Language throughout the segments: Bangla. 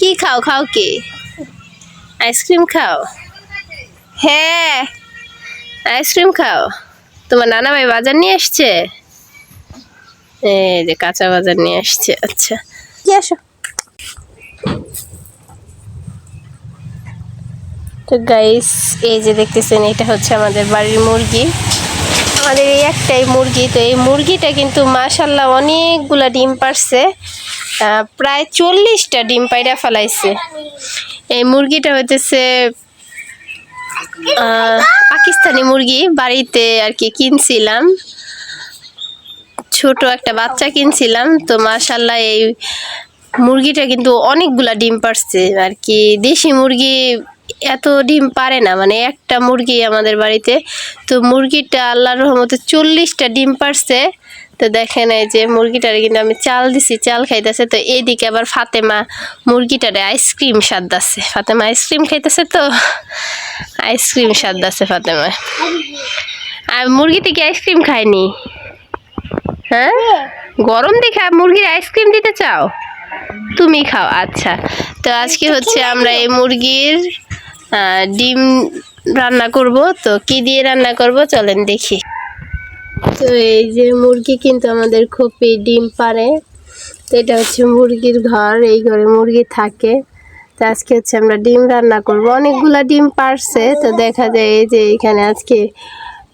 কি খাও? খাও কি? আইসক্রিম খাও? হ্যাঁ। আইসক্রিম খাও? তোমার নানা ভাই বাজার নিয়ে আসছে এই যে কাঁচা বাজার নিয়ে আসছে আচ্ছা। কি আসো। তো গাইস এই যে দেখতেছেন এটা হচ্ছে আমাদের বাড়ির মুরগি। আমাদের এই একটাই মুরগি তো এই মুরগিটা কিন্তু মাশাল্লাহ অনেকগুলা ডিম পারছে। প্রায় চল্লিশটা ডিম পাইরা ফেলাইছে। এই মুরগিটা হইতেছে পাকিস্তানি মুরগি। বাড়িতে আর কি কিনছিলাম। ছোট একটা বাচ্চা কিনছিলাম। তো মাশাল্লাহ এই মুরগিটা কিন্তু অনেকগুলা ডিম পারছে। আর কি দেশি মুরগি এত ডিম পারে না। মানে একটা মুরগি আমাদের বাড়িতে। তো মুরগিটা আল্লাহর রহমতে চল্লিশটা ডিম পারছে। তো দেখেন এই যে মুরগিটারে কিন্তু আমি চাল দিছি, চাল খাইতেছে। তো এইদিকে আবার ফাতেমা মুরগিটারে আইসক্রিম সাদ্দাছে ফাতেমা আইসক্রিম খাইতেছে তো? আইসক্রিম সাদ্দাছে ফাতেমা। আর মুরগিতে কি আইসক্রিম খায়নি? হ্যাঁ? গরম দেখে মুরগির আইসক্রিম দিতে চাও? তুমি খাও আচ্ছা। তো আজকে হচ্ছে আমরা এই মুরগির ডিম রান্না করব। তো কি দিয়ে রান্না করব? চলেন দেখি। তো এই যে মুরগি কিন্তু আমাদের খোপে ডিম পারে তো এটা হচ্ছে মুরগির ঘর এই ঘরে মুরগি থাকে। তো আজকে হচ্ছে আমরা ডিম রান্না করব। অনেকগুলা ডিম পারছে তো দেখা যায় এই যে এখানে আজকে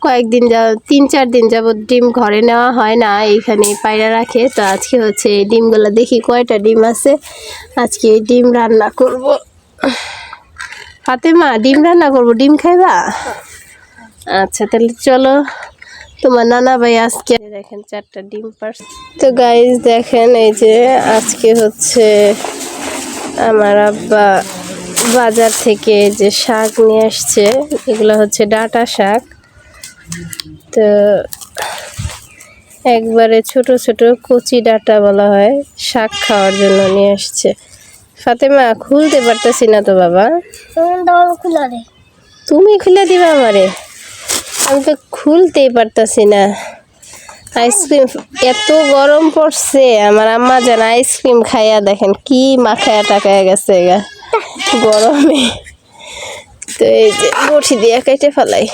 কয়েকদিন যা তিন চার দিন যাবত ডিম ঘরে নেওয়া হয় না এইখানে পায়রা রাখে। তো আজকে হচ্ছে এই ডিমগুলো দেখি কয়টা ডিম আছে। আজকে এই ডিম রান্না করব। ফাতেমা ডিম রান্না করব। ডিম খাইবা? আচ্ছা তাহলে চলো। তোমার নানা ভাই আজকে দেখেন চারটা ডিম পারছে। তো গাইজ দেখেন এই যে আজকে হচ্ছে আমার আব্বা বাজার থেকে যে শাক নিয়ে আসছে। এগুলো হচ্ছে ডাটা শাক। তো একবারে ছোট ছোট কচি ডাঁটা বলা হয় শাক খাওয়ার জন্য নিয়ে আসছে। ফাতেমা খুলতে পারতেছি না তো বাবা। তুমি খুলে দিবা আমারে। আমি তো খুলতেই পারতাছি না। আইসক্রিম এত গরম পড়ছে, আমার আম্মা যেন আইসক্রিম খাইয়া দেখেন কি মাখায়া টাকায়া গেছে গা, গরমে। তো এই যে বটি দিয়ে কেটে ফেলাই।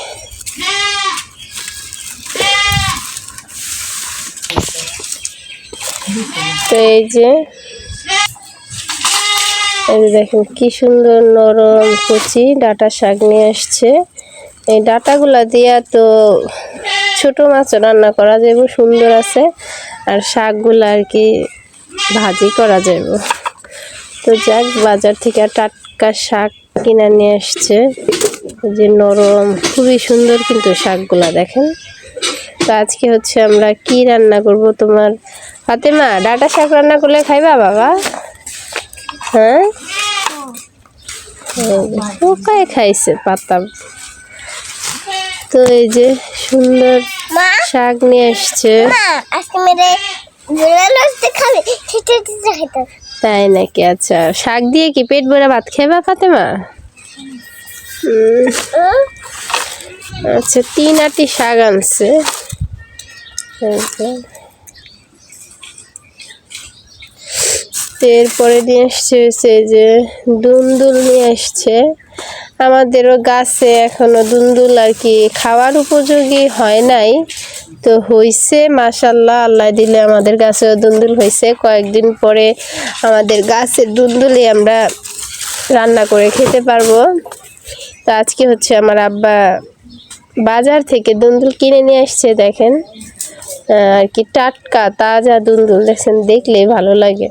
তো এই যে, এই দেখেন কি সুন্দর নরম কচি ডাটা শাক নিয়ে আসছে। এই ডাটাগুলা দিয়া তো ছোট মাছ রান্না করা যাবে সুন্দর আছে আর শাকগুলো আর কি ভাজি করা যাবে তো যাক বাজার থেকে টাটকা শাক কিনে নিয়ে আসছে যে নরম খুবই সুন্দর কিন্তু শাকগুলা দেখেন তো আজকে হচ্ছে আমরা কি রান্না করব তোমার ফাতেমা ডাটা শাক রান্না করলে খাইবা বাবা হ্যাঁ পোকায় খাইছে পাতা তো এই যে সুন্দর শাক নিয়ে আসছে। খাবে। তাই নাকি? আচ্ছা শাক দিয়ে কি পেট ভরে ভাত খাইবা ফাতেমা? আচ্ছা তিন আটি শাক আনছে। এরপরে নিয়ে আসছে হচ্ছে যে দুন্দুল নিয়ে আসছে। আমাদেরও গাছে এখনও দুন্দুল আর কি খাওয়ার উপযোগী হয় নাই। তো হইছে মাশাল্লাহ আল্লাহ দিলে আমাদের গাছেও দুন্দুল হয়েছে কয়েকদিন পরে আমাদের গাছের দুন্দুলি আমরা রান্না করে খেতে পারব। তো আজকে হচ্ছে আমার আব্বা বাজার থেকে দুন্দুল কিনে নিয়ে আসছে, দেখেন। আর কি টাটকা, তাজা দুন্দুল দেখছেন দেখলেই ভালো লাগে।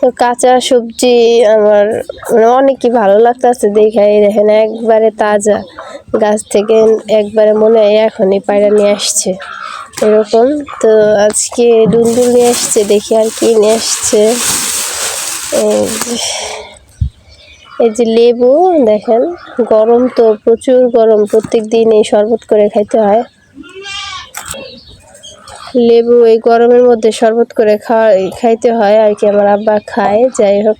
তো কাঁচা সবজি আমার মানে অনেকই ভালো লাগতেছে দেখে। এই দেখেন, একবারে তাজা গাছ থেকে একবারে মনে হয় এখনই পায়রা নিয়ে আসছে এরকম। তো আজকে দুন্দুল নিয়ে আসছে, দেখি আর কি নিয়ে আসছে। এই যে লেবু, দেখেন, গরম তো প্রচুর গরম, প্রত্যেক দিন এই শরবত করে খাইতে হয়। লেবু এই গরমের মধ্যে শরবত করে খাওয়া খাইতে হয় আর কি আমার আব্বা খায় যাই হোক।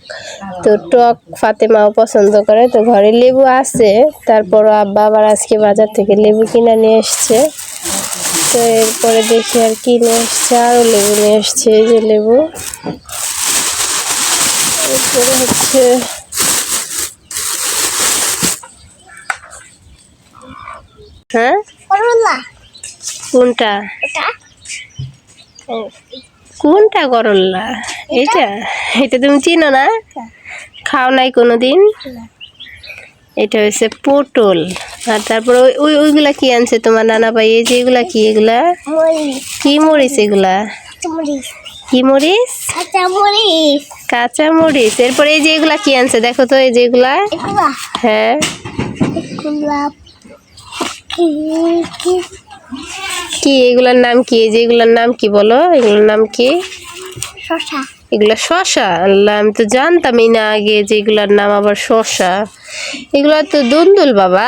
তো টক ফাতেমাও পছন্দ করে। তো ঘরে লেবু আছে তারপরও আব্বা আবার আজকে বাজার থেকে লেবু কিনে নিয়ে এসছে। তো এরপরে দেখি আর কি নিয়ে এসছে আরও লেবু নিয়ে এসছে এই যে লেবু। এরপরে হচ্ছে হ্যাঁ? কোনটা? কোনটা করল্লা এটা? এটা তুমি চিনো না? খাও নাই কোনো দিন এটা হচ্ছে পটল। আর তারপর ওই ওই ওইগুলা কি আনছে তোমার নানা ভাই? এই যে এগুলা কি এগুলা? কি মরিচ এগুলা? কি মরিচ? কাঁচা মরিচ। এরপরে এই যে এগুলা কি আনছে? দেখো তো এই যে এগুলা। হ্যাঁ। কি এগুলার নাম কি? এই যে এগুলার নাম কি বলো? এগুলোর নাম কি? শসা এগুলো শশা? আল্লাহ আমি তো জানতামই না আগে যে এগুলোর নাম আবার শশা। এগুলো তো দুন্দুল বাবা।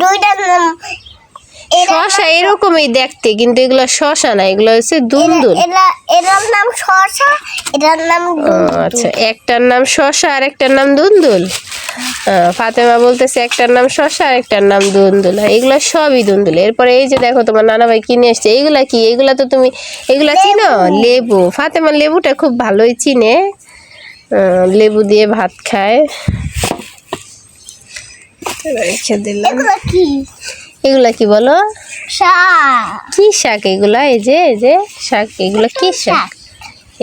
দুইটার নাম শশা এরকমই দেখতে কিন্তু এগুলো শশা না এগুলো হচ্ছে দুন্দুল। এরার নাম শসা এটার নাম আচ্ছা একটার নাম শশা আর একটার নাম দুন্দুল? ফাতেমা বলতেছে একটার নাম শশা আর একটার নাম দুন্দুল। আর এগুলো সবই দুন্দুল। এরপরে এই যে দেখো তোমার নানা ভাই কিনে এসছে এইগুলা কি? এগুলা তো তুমি এগুলা চিনো? লেবু। ফাতেমা লেবুটা খুব ভালোই চিনে। লেবু দিয়ে ভাত খায়। রেখে দিলাম। কি? এগুলা কি বলো? শাক। কি শাক এগুলা? এই যে এই যে শাক এগুলা কি শাক?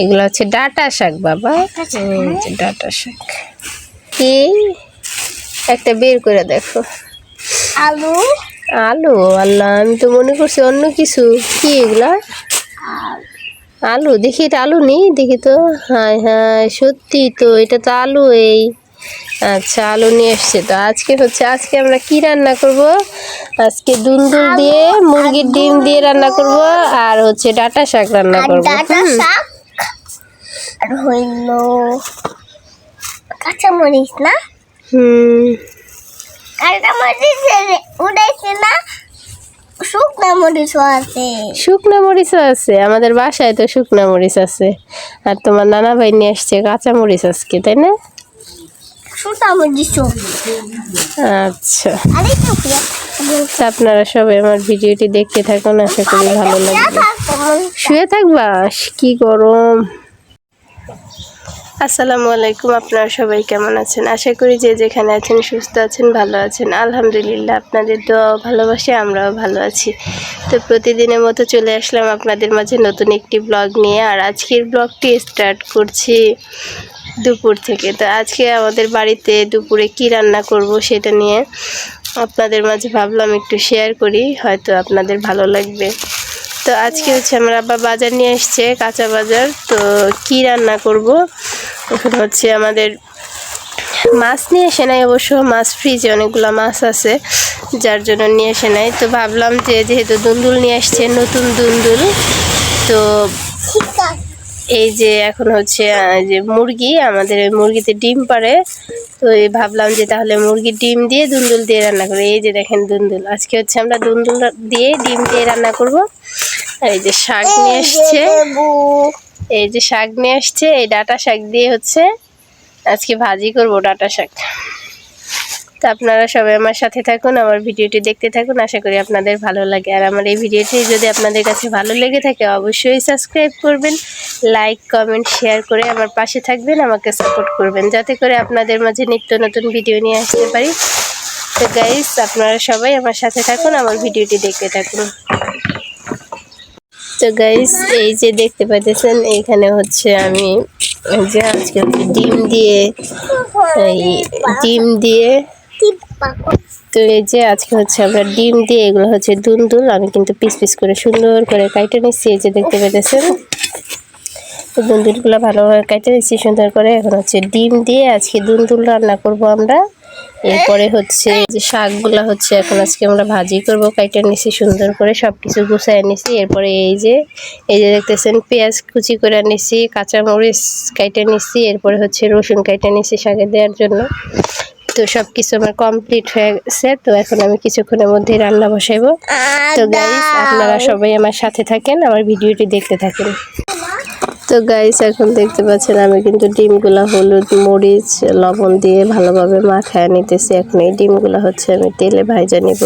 এগুলো হচ্ছে ডাটা শাক বাবা। ডাটা শাক কি? একটা বের করে দেখো। আলু। আলু? আল্লাহ আমি তো মনে করছি অন্য কিছু। কি এগুলা? আলু। দেখি এটা আলু নেই? দেখি তো। হ্যাঁ হ্যাঁ সত্যি তো এটা তো আলু এই। আচ্ছা আলু নিয়ে এসছে তো। আজকে হচ্ছে আজকে আমরা কি রান্না করব? আজকে দুন্দুল দিয়ে মুরগির ডিম দিয়ে রান্না করব আর হচ্ছে ডাটা শাক রান্না করব। ডাটা শাক আর হইল কাঁচা মরিচ না? হুম। কাঁচা মরিচ উড়াইছে না? শুকনা মরিচও আছে। শুকনা মরিচও আছে আমাদের বাসায় তো শুকনা মরিচ আছে। আর তোমার নানা ভাই নিয়ে আসছে কাঁচা মরিচ আজকে তাই না? আচ্ছা। তো আপনারা সবাই আমার ভিডিওটি দেখতে থাকুন আশা করি ভালো লাগবে। শুয়ে থাকবা? কি গরম। আসসালামু আলাইকুম, আপনারা সবাই কেমন আছেন? আশা করি যে যেখানে আছেন সুস্থ আছেন, ভালো আছেন। আলহামদুলিল্লাহ, আপনাদের ও ভালোবাসে আমরাও ভালো আছি। তো প্রতিদিনের মতো চলে আসলাম আপনাদের মাঝে নতুন একটি ব্লগ নিয়ে। আর আজকের ব্লগটি স্টার্ট করছি দুপুর থেকে। তো আজকে আমাদের বাড়িতে দুপুরে কি রান্না করব সেটা নিয়ে আপনাদের মাঝে ভাবলাম একটু শেয়ার করি। হয়তো আপনাদের ভালো লাগবে। তো আজকে হচ্ছে আমার আব্বা বাজার নিয়ে এসছে কাঁচা বাজার। তো কি রান্না করব? এখন হচ্ছে আমাদের মাছ নিয়ে এসে নাই অবশ্য। মাছ ফ্রিজে অনেকগুলো মাছ আছে, যার জন্য নিয়ে এসে নাই। তো ভাবলাম যে যেহেতু দুন্দুল নিয়ে আসছে, নতুন দুন্দুল, তো এই যে এখন হচ্ছে যে মুরগি আমাদের মুরগিতে ডিম পারে তো এই ভাবলাম যে তাহলে মুরগির ডিম দিয়ে দুন্দুল দিয়ে রান্না করি। এই যে দেখেন দুন্দুল। আজকে হচ্ছে আমরা দুন্দুল দিয়ে ডিম দিয়ে রান্না করব। এই যে শাক নিয়ে এসছে। এই যে শাক নিয়ে আসছে এই ডাটা শাক দিয়ে হচ্ছে আজকে ভাজি করব ডাটা শাক। তো আপনারা সবাই আমার সাথে থাকুন, আমার ভিডিওটি দেখতে থাকুন, আশা করি আপনাদের ভালো লাগে। আর আমার এই ভিডিওটি যদি আপনাদের কাছে ভালো লেগে থাকে, অবশ্যই সাবস্ক্রাইব করবেন লাইক কমেন্ট শেয়ার করে আমার পাশে থাকবেন, আমাকে সাপোর্ট করবেন, যাতে করে আপনাদের মাঝে নিত্য নতুন ভিডিও নিয়ে আসতে পারি। তো গাইস আপনারা সবাই আমার সাথে থাকুন, আমার ভিডিওটি দেখতে থাকুন। তো গাইস এই যে দেখতে পাইতেছেন এইখানে হচ্ছে আমি যে আজকে ডিম দিয়ে, এই ডিম দিয়ে তো এই যে আজকে হচ্ছে আমরা ডিম দিয়ে এগুলো হচ্ছে দুন্দুল আমি কিন্তু পিস পিস করে সুন্দর করে কাইটে নিচ্ছি, এই যে দেখতে পেতেছেন। তো দুন্দুলগুলো ভালোভাবে কাইটে নিচ্ছি, সুন্দর করে। এখন হচ্ছে ডিম দিয়ে আজকে দুন্দুল রান্না করব আমরা। এরপরে হচ্ছে যে শাকগুলো হচ্ছে এখন আজকে আমরা ভাজি করব কাইটে নিছি সুন্দর করে সব কিছু গুছাই নিছি এরপরে এই যে এই যে দেখতেছেন পেঁয়াজ কুচি করে নিছি কাঁচামরিচ কাইটে নিছি এরপরে হচ্ছে রসুন কাইটে নিছি শাকে দেওয়ার জন্য। তো সব কিছু আমার কমপ্লিট হয়ে গেছে। তো এখন আমি কিছুক্ষণের মধ্যে রান্না বসাইবো। তো গাইস আপনারা সবাই আমার সাথে থাকেন আমার ভিডিওটি দেখতে থাকেন। তো গাইস এখন দেখতে পাচ্ছেন আমি কিন্তু ডিমগুলা হলুদ মরিচ লবণ দিয়ে ভালোভাবে মাখায় নিতেছি। এখন এই ডিমগুলা হচ্ছে আমি তেলে ভাজা নিব।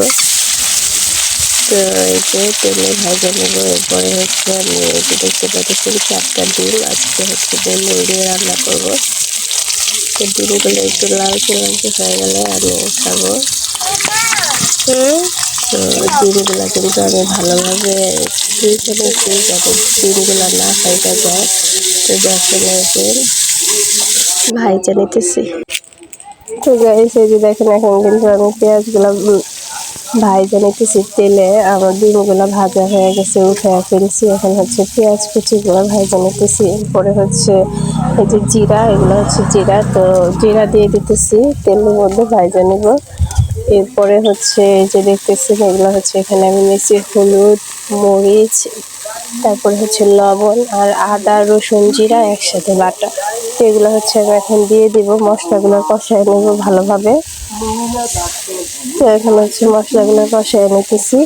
তো এই যে তেলে ভাজা নেব। এরপরে হচ্ছে আমি দেখতে পাচ্ছি চারটা ডিম। আজকে হচ্ছে ডিম দিয়ে রান্না করব। তো ডিমগুলো একটু লালচে লালচে হয়ে গেলে আমি খাব। তো ডিমগুলো কিন্তু আমি ভালোভাবে ফ্রিজে রেখেছি যাতে ডিমগুলো না ফাইটা যায় তো দেখেন ভাইজা নিতেছি। তো গাইস এই যে দেখেন, এখন কিন্তু আমি পেঁয়াজগুলো ভাইজা নিতেছি তেলে। আমার ডিমগুলো ভাজা হয়ে গেছে, উঠে ফেলছি। এখন হচ্ছে পেঁয়াজ কুচিগুলো ভাইজা নিতেছি। এরপরে হচ্ছে এই যে জিরা, এগুলো হচ্ছে জিরা। তো জিরা দিয়ে দিতেছি, তেলের মধ্যে ভাইজা নিব। এরপরে হচ্ছে যে দেখতেছি এগুলো হচ্ছে এখানে আমি নিয়েছি হলুদ, মরিচ, তারপরে হচ্ছে লবণ আর আদা, রসুন, জিরা একসাথে বাটা। তো এগুলো হচ্ছে আমি এখন দিয়ে দিব, মশলাগুলো কষায় নেব ভালোভাবে। তো এখন হচ্ছে মশলাগুলো কষায় নিতেছি।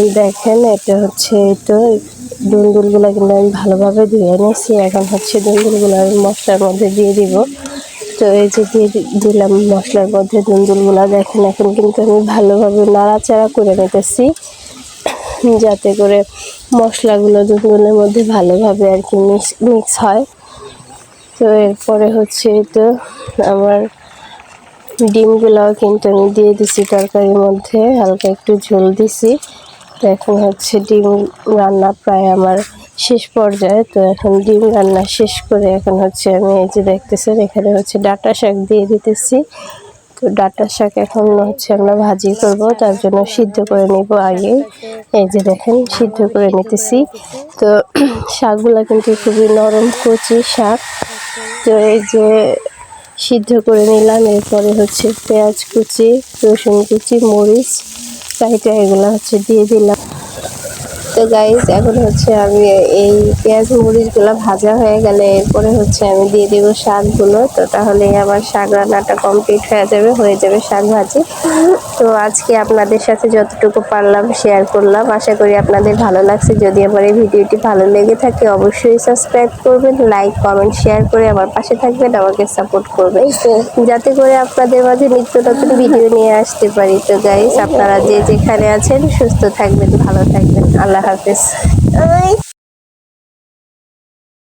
এই দেখেন, এটা হচ্ছে তো দুন্দুলগুলো কিন্তু আমি ভালোভাবে ধুয়ে নিয়েছি। এখন হচ্ছে দুন্দুলগুলো আমি মশলার মধ্যে দিয়ে দিব। তো এই যে দিয়ে দিলাম মশলার মধ্যে দুন্দুলগুলো। দেখেন, এখন কিন্তু আমি ভালোভাবে নাড়াচাড়া করে নিতেছি। যাতে করে মশলাগুলো দুন্দুলের মধ্যে ভালোভাবে আর কি মিক্স মিক্স হয়। তো এরপরে হচ্ছে তো আমার ডিমগুলাও কিন্তু আমি দিয়ে দিছি তরকারির মধ্যে, হালকা একটু ঝোল দিছি। তো এখন হচ্ছে ডিম রান্না প্রায় আমার শেষ পর্যায়ে। তো এখন ডিম রান্না শেষ করে এখন হচ্ছে আমি এই যে দেখতেছেন, এখানে হচ্ছে ডাটা শাক দিয়ে দিতেছি। তো ডাটা শাক এখন হচ্ছে আমরা ভাজি করব, তার জন্য সিদ্ধ করে নিব আগে। এই যে দেখেন, সিদ্ধ করে নিতেছি। তো শাকগুলো কিন্তু খুবই নরম কচি শাক। তো এই যে সিদ্ধ করে নিলাম। এরপরে হচ্ছে পেঁয়াজ কুচি, রসুন কুচি, মরিচ কাইটা এগুলো হচ্ছে দিয়ে দিলাম। তো গাইস এখন হচ্ছে আমি এই পেঁয়াজ মরিচগুলো ভাজা হয়ে গেলে এরপরে হচ্ছে আমি দিয়ে দিব শাকগুলো। তো তাহলে আমার শাক রান্নাটা কমপ্লিট হয়ে যাবে হয়ে যাবে শাক ভাজি। তো আজকে আপনাদের সাথে যতটুকু পারলাম শেয়ার করলাম। আশা করি আপনাদের ভালো লাগছে। যদি আমার এই ভিডিওটি ভালো লেগে থাকে, অবশ্যই সাবস্ক্রাইব করবেন লাইক কমেন্ট শেয়ার করে আমার পাশে থাকবেন, আমাকে সাপোর্ট করবেন। যাতে করে আপনাদের মাঝে নিত্য নতুন ভিডিও নিয়ে আসতে পারি। তো গাইস আপনারা যে যেখানে আছেন, সুস্থ থাকবেন, ভালো থাকবেন। আল্লাহ হাফেজ ওই